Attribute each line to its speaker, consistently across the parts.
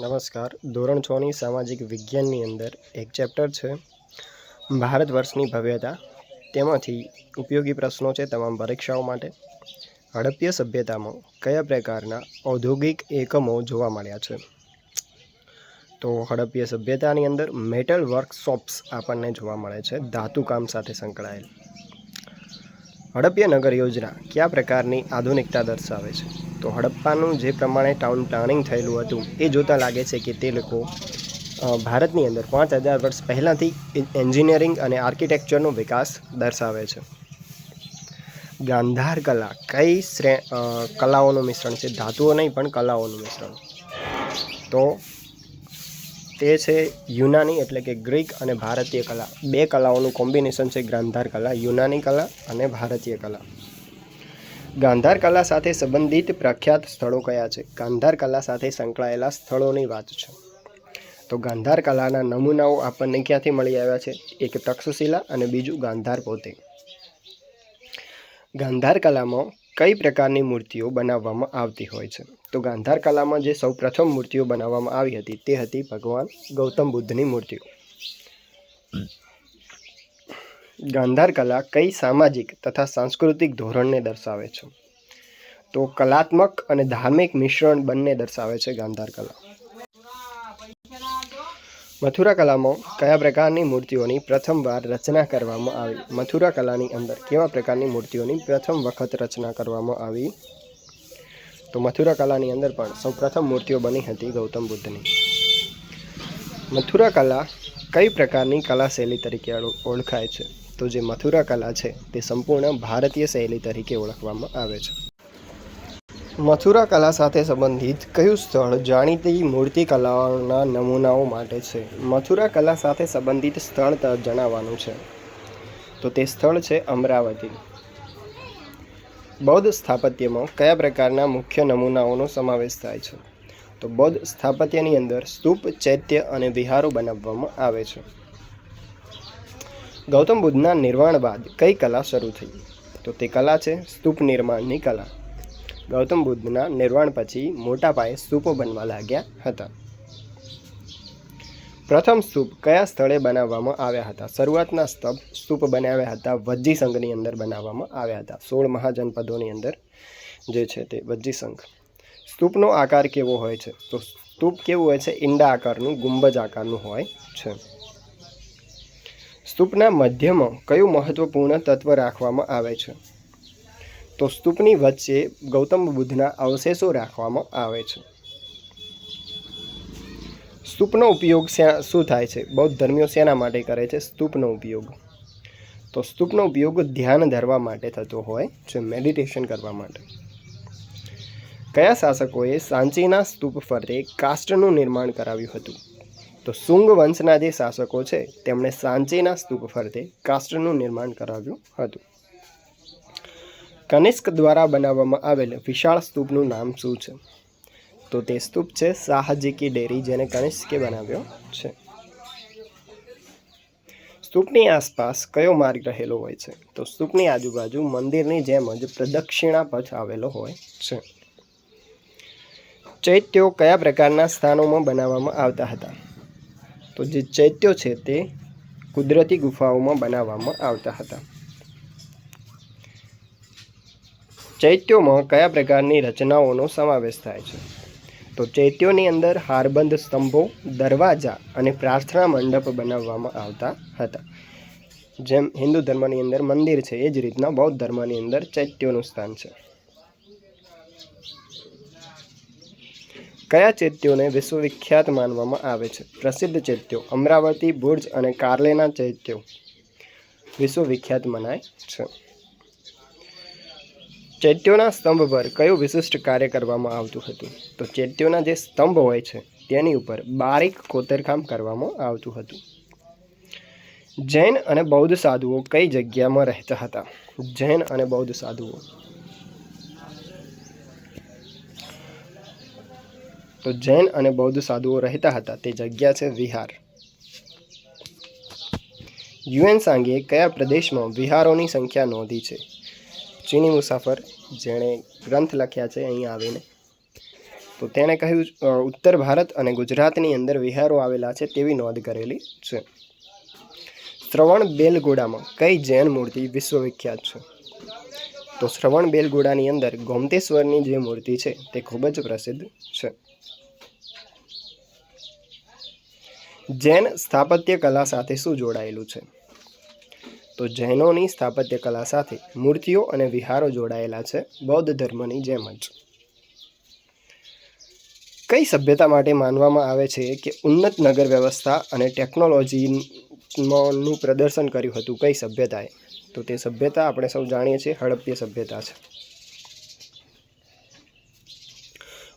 Speaker 1: નમસ્કાર. ધોરણ છની સામાજિક વિજ્ઞાનની અંદર એક ચેપ્ટર છે, ભારત વર્ષની ભવ્યતા. તેમાંથી ઉપયોગી પ્રશ્નો છે તમામ પરીક્ષાઓ માટે. હડપ્પીય સભ્યતામાં કયા પ્રકારના ઔદ્યોગિક એકમો જોવા મળ્યા છે? તો હડપ્પીય સભ્યતાની અંદર મેટલ વર્કશોપ્સ આપણને જોવા મળે છે. ધાતુકામ સાથે સંકળાયેલ. હડપ્પીય નગર યોજના કયા પ્રકારની આધુનિકતા દર્શાવે છે? તો હડપ્પાનું જે પ્રમાણે ટાઉન પ્લાનિંગ થયેલું હતું, એ જોતાં લાગે છે કે તે લોકો ભારતની અંદર પાંચ હજાર વર્ષ પહેલાંથી એન્જિનિયરિંગ અને આર્કિટેક્ચરનો વિકાસ દર્શાવે છે. ગાંધાર કલા કઈ શ્રે કલાઓનું મિશ્રણ છે? ધાતુઓ નહીં, પણ કલાઓનું મિશ્રણ. તો તે છે યુનાની એટલે કે ગ્રીક અને ભારતીય કલા. બે કલાઓનું કોમ્બિનેશન છે ગાંધાર કલા, યુનાની કલા અને ભારતીય કલા. ગાંધાર કલા સાથે સંબંધિત પ્રખ્યાત સ્થળો કયા છે? ગાંધાર કલા સાથે સંકળાયેલા સ્થળોની વાત છે. તો ગાંધાર કલાના નમૂનાઓ આપણને ક્યાંથી મળી આવ્યા છે? એક તક્ષશિલા અને બીજું ગાંધાર પોતે. ગાંધાર કલામાં કઈ પ્રકારની મૂર્તિઓ બનાવવામાં આવતી હોય છે? તો ગાંધાર કલામાં જે સૌ પ્રથમ મૂર્તિઓ બનાવવામાં આવી હતી તે હતી ભગવાન ગૌતમ બુદ્ધની મૂર્તિઓ. ગાંધાર કલા કઈ સામાજિક તથા સાંસ્કૃતિક ધોરણને દર્શાવે છે? તો કલાત્મક અને ધાર્મિક મિશ્રણ બંને દર્શાવે છે ગાંધાર કલા. મથુરા કલામાં કયા પ્રકારની મૂર્તિઓની પ્રથમવાર રચના કરવામાં આવી? મથુરા કલાની અંદર કેવા પ્રકારની મૂર્તિઓની પ્રથમ વખત રચના કરવામાં આવી? તો મથુરા કલાની અંદર પણ સૌ પ્રથમ મૂર્તિઓ બની હતી ગૌતમ બુદ્ધની. મથુરા કલા કઈ પ્રકારની કલા શૈલી તરીકે ઓળ- ઓળખાય છે? તો જે મથુરા કલા છે તે સંપૂર્ણ ભારતીય શૈલી તરીકે ઓળખવામાં આવે છે. મથુરા કલા સાથે સંબંધિત કયું સ્થળ જાણીતી મૂર્તિ કલાઓના નમૂનાઓ માટે છે? મથુરા કલા સાથે સંબંધિત સ્થળ જણાવવાનું છે. તો તે સ્થળ છે અમરાવતી. બૌદ્ધ સ્થાપત્યમાં કયા પ્રકારના મુખ્ય નમૂનાઓનો સમાવેશ થાય છે? તો બૌદ્ધ સ્થાપત્યની અંદર સ્તૂપ, ચૈત્ય અને વિહારો બનાવવામાં આવે છે. ગૌતમ બુદ્ધના નિર્વાણ બાદ કઈ કલા શરૂ થઈ? તો તે કલા છે સ્તૂપ નિર્માણની કલા. ગૌતમ બુદ્ધના નિર્વાણ પછી મોટા પાયે સ્તૂપો બનવા લાગ્યા હતા. પ્રથમ સ્તૂપ કયા સ્થળે બનાવવામાં આવ્યા હતા? શરૂઆતના સ્તંભ સ્તૂપ બનાવ્યા હતા, વજ્જી સંઘની અંદર બનાવવામાં આવ્યા હતા. સોળ મહાજનપદોની અંદર જે છે તે વજ્જી સંઘ. સ્તૂપનો આકાર કેવો હોય છે? તો સ્તૂપ કેવું હોય છે? ઈંડા આકારનું, ગુંબજ આકારનું હોય છે. સ્તૂપના મધ્યમાં કયું મહત્વપૂર્ણ તત્વ રાખવામાં આવે છે? તો સ્તૂપની વચ્ચે ગૌતમ બુદ્ધના અવશેષો રાખવામાં આવે છે. સ્તૂપનો ઉપયોગ શા- થાય છે? બૌદ્ધ ધર્મીઓ શેના માટે કરે છે? સ્તૂપનો ઉપયોગ. તો સ્તૂપનો ઉપયોગ ધ્યાન ધરવા માટે થતો હોય છે, મેડિટેશન કરવા માટે. કયા શાસકોએ સાંચીના સ્તૂપ ફરતે કાષ્ટનું નિર્માણ કરાવ્યું હતું? તો સુંગ વંશના જે શાસકો છે, તેમણે સાંચીના સ્તૂપ ફરતે કાષ્ટનું નિર્માણ કરાવ્યું હતું. કનિષ્ક દ્વારા બનાવવામાં આવેલ વિશાળ સ્તૂપનું નામ શું છે? તો તે સ્તૂપ છે શાહજી ડેરી જેને કનિષ્કે બનાવ્યો છે. સ્તૂપની આસપાસ કયો માર્ગ રહેલો હોય છે? તો સ્તૂપની આજુબાજુ મંદિરની જેમ જ પ્રદક્ષિણા પથ આવેલો હોય છે. ચૈત્યો કયા પ્રકારના સ્થાનોમાં બનાવવામાં આવતા હતા? તો જે ચૈત્યો છે તે કુદરતી ગુફાઓમાં બનાવવામાં આવતા હતા. ચૈત્યોમાં કયા પ્રકારની રચનાઓનો સમાવેશ થાય છે? તો ચૈત્યોની અંદર હારબંધ સ્તંભો, દરવાજા અને પ્રાર્થના મંડપ બનાવવામાં આવતા હતા. જેમ હિન્દુ ધર્મની અંદર મંદિર છે, એ જ રીતના બૌદ્ધ ધર્મની અંદર ચૈત્યોનું સ્થાન છે. કયા ચૈત્યોને વિશ્વવિખ્યાત માનવામાં આવે છે? પ્રસિદ્ધ ચૈત્યો અમરાવતી ભુર્જ અને કાર્લેના ચૈત્યો વિશ્વવિખ્યાત મનાય છે. ચૈત્યોના સ્તંભ પર કયું વિશિષ્ટ કાર્ય કરવામાં આવતું હતું? તો ચૈત્યોના જે સ્તંભ હોય છે, તેની ઉપર બારીક કોતરકામ કરવામાં આવતું હતું. જૈન અને બૌદ્ધ સાધુઓ કઈ જગ્યામાં રહેતા હતા? જૈન અને બૌદ્ધ સાધુઓ. તો જૈન અને બૌદ્ધ સાધુઓ રહેતા હતા, તે જગ્યા છે વિહાર. યુએન સાંગે કયા પ્રદેશમાં વિહારોની સંખ્યા નોંધી છે? ચીની મુસાફર જેણે ગ્રંથ લખ્યા છે અહીં આવીને. તો તેણે કહ્યું ઉત્તર ભારત અને ગુજરાતની અંદર વિહારો આવેલા છે તેવી નોંધ કરેલી છે. શ્રવણ બેલગોડામાં કઈ જૈન મૂર્તિ વિશ્વવિખ્યાત છે? તો શ્રવણ બેલગોડાની અંદર ગોમતેશ્વરની જે મૂર્તિ છે તે ખૂબ જ પ્રસિદ્ધ છે. જૈન સ્થાપત્ય કલા સાથે શું જોડાયેલું છે? તો જૈનોની સ્થાપત્ય કલા સાથે મૂર્તિઓ અને વિહારો જોડાયેલા છે બૌદ્ધ ધર્મની જેમ જ. કઈ સભ્યતા માટે માનવામાં આવે છે કે ઉન્નત નગર વ્યવસ્થા અને ટેકનોલોજીનું પ્રદર્શન કર્યું હતું? કઈ સભ્યતાએ? તો તે સભ્યતા આપણે સૌ જાણીએ છીએ હડપ્ય સભ્યતા છે.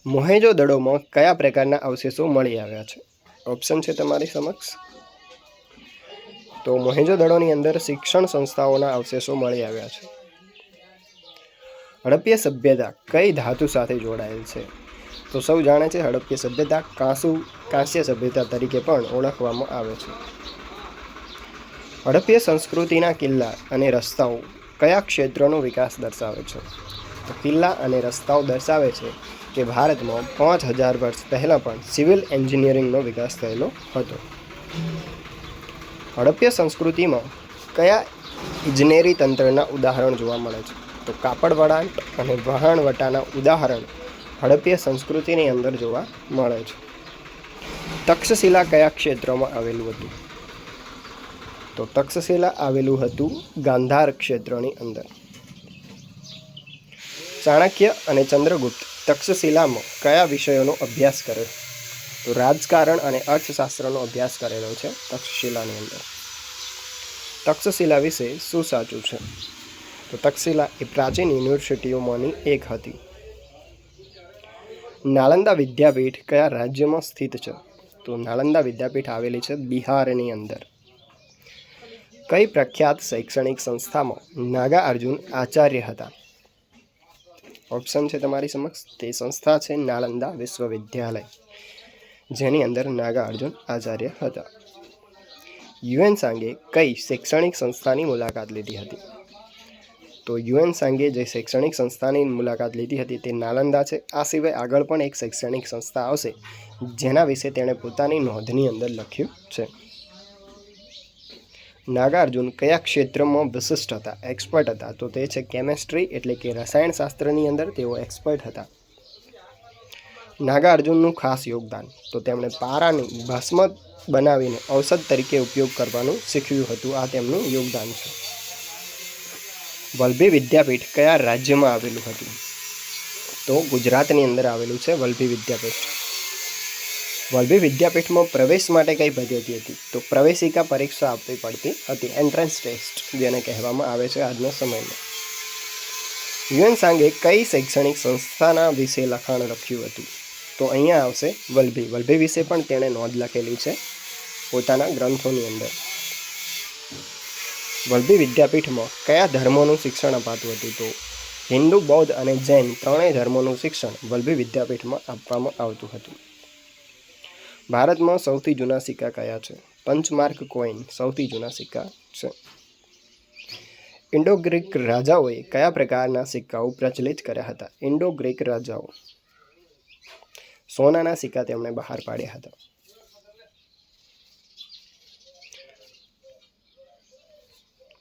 Speaker 1: મોહેજો દડોમાં કયા પ્રકારના અવશેષો મળી આવ્યા છે? ઓપ્શન છે તમારી સમક્ષ. તો મોહેજો દડોની અંદર શિક્ષણ સંસ્થાઓના અવશેષો મળી આવ્યા છે. હડપ્ય સભ્યતા કઈ ધાતુ સાથે જોડાયેલ છે? તો સૌ જાણે છે હડપ્ય સભ્યતા કાંસુ, કાંસ્ય સભ્યતા તરીકે પણ ઓળખવામાં આવે છે. હડપ્ય સંસ્કૃતિના કિલ્લા અને રસ્તાઓ કયા ક્ષેત્રનો વિકાસ દર્શાવે છે? તો કિલ્લા અને રસ્તાઓ દર્શાવે છે કે ભારતમાં પાંચ હજાર વર્ષ પહેલાં પણ સિવિલ એન્જિનિયરિંગનો વિકાસ થયેલો હતો. હડપ્ય સંસ્કૃતિમાં કયા ઇજનેરી તંત્રના ઉદાહરણ જોવા મળે છે? તો કાપડ વળાંટ અને વહાણવટાના ઉદાહરણ હડપ્ય સંસ્કૃતિની અંદર જોવા મળે છે. તક્ષશિલા કયા ક્ષેત્રમાં આવેલું હતું? તો તક્ષશિલા આવેલું હતું ગાંધાર ક્ષેત્રની અંદર. ચાણક્ય અને ચંદ્રગુપ્ત તક્ષશિલામાં કયા વિષયોનો અભ્યાસ કર્યો તો રાજકારણ અને અર્થશાસ્ત્રનો અભ્યાસ કરેલો છે તક્ષશિલાની અંદર. તક્ષશિલા વિશે શું સાચું છે? તો તક્ષશિલા એ પ્રાચીન યુનિવર્સિટીઓમાંની એક હતી. નાલંદા વિદ્યાપીઠ કયા રાજ્યમાં સ્થિત છે? તો નાલંદા વિદ્યાપીઠ આવેલી છે બિહારની અંદર. કઈ પ્રખ્યાત શૈક્ષણિક સંસ્થામાં નાગા અર્જુન આચાર્ય હતા? ઓપ્શન છે તમારી સમક્ષ. તે સંસ્થા છે નાલંદા વિશ્વવિદ્યાલય. જેની અંદર નાગાર્જુન આચાર્ય હતા. યુએન સાંગે કઈ શૈક્ષણિક સંસ્થાની મુલાકાત લીધી હતી? તો યુએન સાંગે જે શૈક્ષણિક સંસ્થાની મુલાકાત લીધી હતી તે નાલંદા છે. આ સિવાય આગળ પણ એક શૈક્ષણિક સંસ્થા આવશે, જેના વિશે તેણે પોતાની નોંધની અંદર લખ્યું છે. નાગાર્જુન કયા ક્ષેત્રમાં વિશિષ્ટ હતા? એક્સપર્ટ હતા. તો તે છે કેમેસ્ટ્રી એટલે કે રસાયણશાસ્ત્રની અંદર તેઓ એક્સપર્ટ હતા. નાગાર્જુનનું ખાસ યોગદાન. તો તેમણે પારાની ભસ્મ બનાવીને ઔષધ તરીકે ઉપયોગ કરવાનું શીખ્યું હતું. આ તેમનું યોગદાન છે. વલભી વિદ્યાપીઠ કયા રાજ્યમાં આવેલું હતું? તો ગુજરાતની અંદર આવેલું છે વલભી વિદ્યાપીઠ. વલભી વિદ્યાપીઠમાં પ્રવેશ માટે કઈ પદ્ધતિ હતી? તો પ્રવેશિકા પરીક્ષા આપવી પડતી હતી. એન્ટ્રન્સ ટેસ્ટ જેને કહેવામાં આવે છે આજના સમયમાં. યુએન સાંગે કઈ શૈક્ષણિક સંસ્થાના વિશે લખાણ લખ્યું હતું? તો અહીંયા આવશે વલભી. વલભી વિશે પણ તેણે નોંધ લખેલી છે પોતાના ગ્રંથોની અંદર. વલભી વિદ્યાપીઠમાં કયા ધર્મોનું શિક્ષણ અપાતું હતું તો હિન્દુ, બૌદ્ધ અને જૈન ત્રણેય ધર્મોનું શિક્ષણ વલભી વિદ્યાપીઠમાં આપવામાં આવતું હતું. ભારતમાં સૌથી જૂના સિક્કા કયા છે? પંચમાર્ક કોઈન સૌથી જૂના સિક્કા છે. ઇન્ડો ગ્રીક રાજાઓએ કયા પ્રકારના સિક્કાઓ પ્રચલિત કર્યા હતા? ઇન્ડો ગ્રીક રાજાઓ સોનાના સિક્કા તેમણે બહાર પાડ્યા હતા.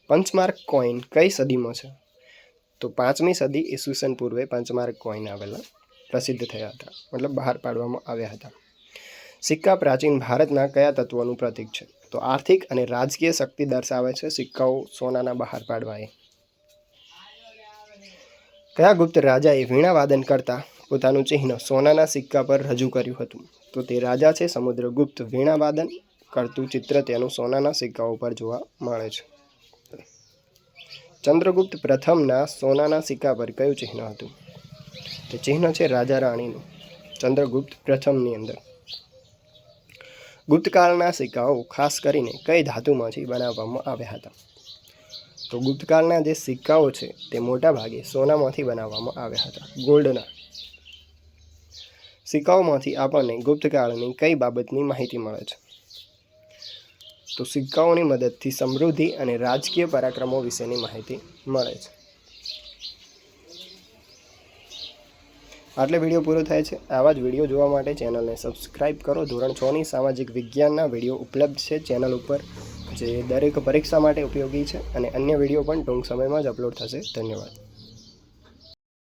Speaker 1: પંચમાર્ક કોઈન કઈ સદીમાં છે? તો પાંચમી સદી ઈસવીસન પૂર્વે પંચમાર્ક કોઈન આવેલા પ્રસિદ્ધ થયા હતા. મતલબ બહાર પાડવામાં આવ્યા હતા. સિક્કા પ્રાચીન ભારતના કયા તત્વોનું પ્રતીક છે? તો આર્થિક અને રાજકીય શક્તિ દર્શાવે છે સિક્કાઓ સોનાના બહાર પાડવાએ. કયા ગુપ્ત રાજાએ વીણા વાદન કરતા પોતાનું ચિહ્ન સોનાના સિક્કા પર રજૂ કર્યું હતું. તો તે રાજા છે, સમુદ્રગુપ્ત વીણાવાદન કરતું ચિત્ર તેનું સોનાના સિક્કાઓ પર જોવા મળે છે. ચંદ્રગુપ્ત પ્રથમના સોનાના સિક્કા પર કયું ચિહ્ન હતું? તે ચિહ્ન છે રાજા રાણીનું, ચંદ્રગુપ્ત પ્રથમની અંદર. ગુપ્તકાળના સિક્કાઓ ખાસ કરીને કઈ ધાતુમાંથી બનાવવામાં આવ્યા હતા? તો ગુપ્તકાળના જે સિક્કાઓ છે, તે મોટાભાગે સોનામાંથી બનાવવામાં આવ્યા હતા. ગોલ્ડના. સિક્કાઓમાંથી આપણને ગુપ્તકાળની કઈ બાબતની માહિતી મળે છે? તો સિક્કાઓની મદદથી સમૃદ્ધિ અને રાજકીય પરાક્રમો વિશેની માહિતી મળે છે. આટલે વીડિયો પૂરો થાય છે. આવા જ વીડિયો જોવા માટે ચેનલને સબસ્ક્રાઇબ કરો. ધોરણ છની સામાજિક વિજ્ઞાનના વીડિયો ઉપલબ્ધ છે. ચેનલ ઉપર જે દરેક પરીક્ષા માટે ઉપયોગી છે અને અન્ય વીડિયો પણ ટૂંક સમયમાં જ અપલોડ થશે. ધન્યવાદ.